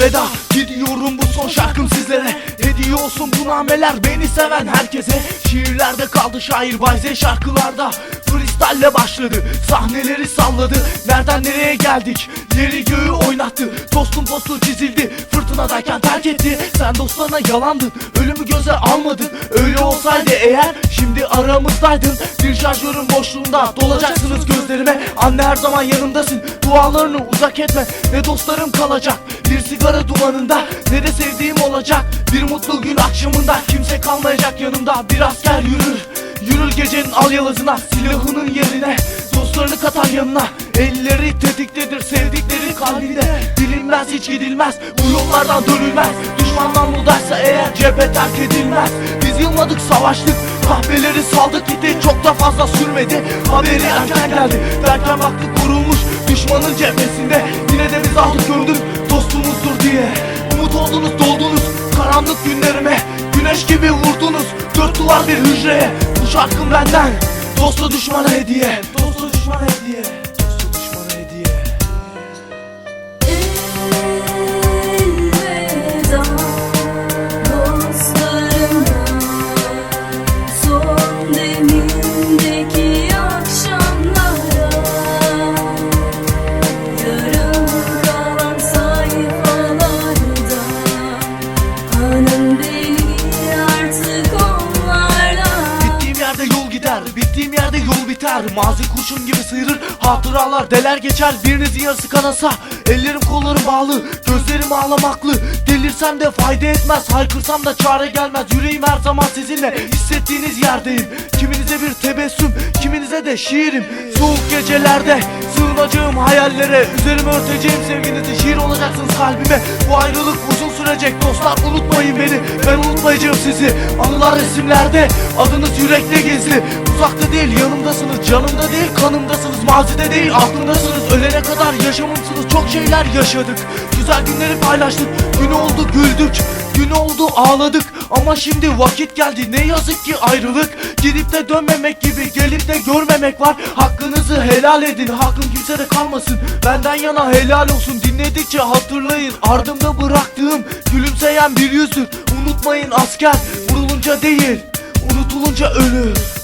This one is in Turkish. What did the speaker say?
veda Gidiyorum bu son şarkım sizlere. Hediye olsun bu nameler beni seven herkese. Şiirlerde kaldı şair Bayze şarkılarda. Freestyle başladı sahneleri salladı. Nereden nereye geldik? Yeri göğü oynattı Dostum postu çizildi. Fırtınadayken terk etti Sen dostlarına yalandın ölümü göze almadın Öyle olsaydı eğer şimdi aramızdaydın. Bir şarjörün boşluğunda dolacaksınız gözlerime. Anne her zaman yanımdasın dualarını uzak etme. Ne dostlarım kalacak bir sigara dumanında Ne sevdiğim olacak. Bir mutlu gün akşamında Kimse kalmayacak yanımda. Bir asker yürür Yürür gecenin al yalazına silahının yerine. Dostlarını katar yanına. Elleri tetiktedir sevdikleri kalbinde. Bilinmez hiç gidilmez Bu yollardan dönülmez. Düşmandan buradaysa eğer cephe terk edilmez. Biz yılmadık savaştık Kahveleri saldık gitti. Çok da fazla sürmedi. Haberi erken geldi Derken baktık vurulmuş düşmanın cephesinde Yine de biz aldık Güneş gibi vurdunuz dört duvar bir hücreye. Bu şarkım benden. Dosta düşmana hediye. Dosta düşmana hediye gider, bittiğim yerde yol biter. Mazi kurşun gibi sıyırır, hatıralar deler geçer. Birinizin yarısı kanasa, ellerim kollarım bağlı. Gözlerim ağlamaklı, delirsem de fayda etmez. Haykırsam da çare gelmez, yüreğim her zaman sizinle. Hissettiğiniz yerdeyim, kiminize bir tebessüm Kiminize de şiirim, soğuk gecelerde Sığınacağım hayallere, üzerime örteceğim sevginizi. Şiir olacaksınız kalbime, bu ayrılık uzun sürecek Dostlar unutmayın beni, ben unutmayacağım sizi. Anılar resimlerde, adınız yürekte gizli. Uzakta değil yanımdasınız, canımda değil kanımdasınız Mazide değil aklımdasınız, ölene kadar yaşamımsınız Çok şeyler yaşadık, güzel günleri paylaştık Gün oldu güldük, gün oldu ağladık Ama şimdi vakit geldi ne yazık ki ayrılık. Gidip de dönmemek gibi gelip de görmemek var. Hakkınızı helal edin, hakkım kimsede kalmasın. Benden yana helal olsun dinledikçe hatırlayın. Ardımda bıraktığım gülümseyen bir yüzdür Unutmayın asker vurulunca değil unutulunca ölür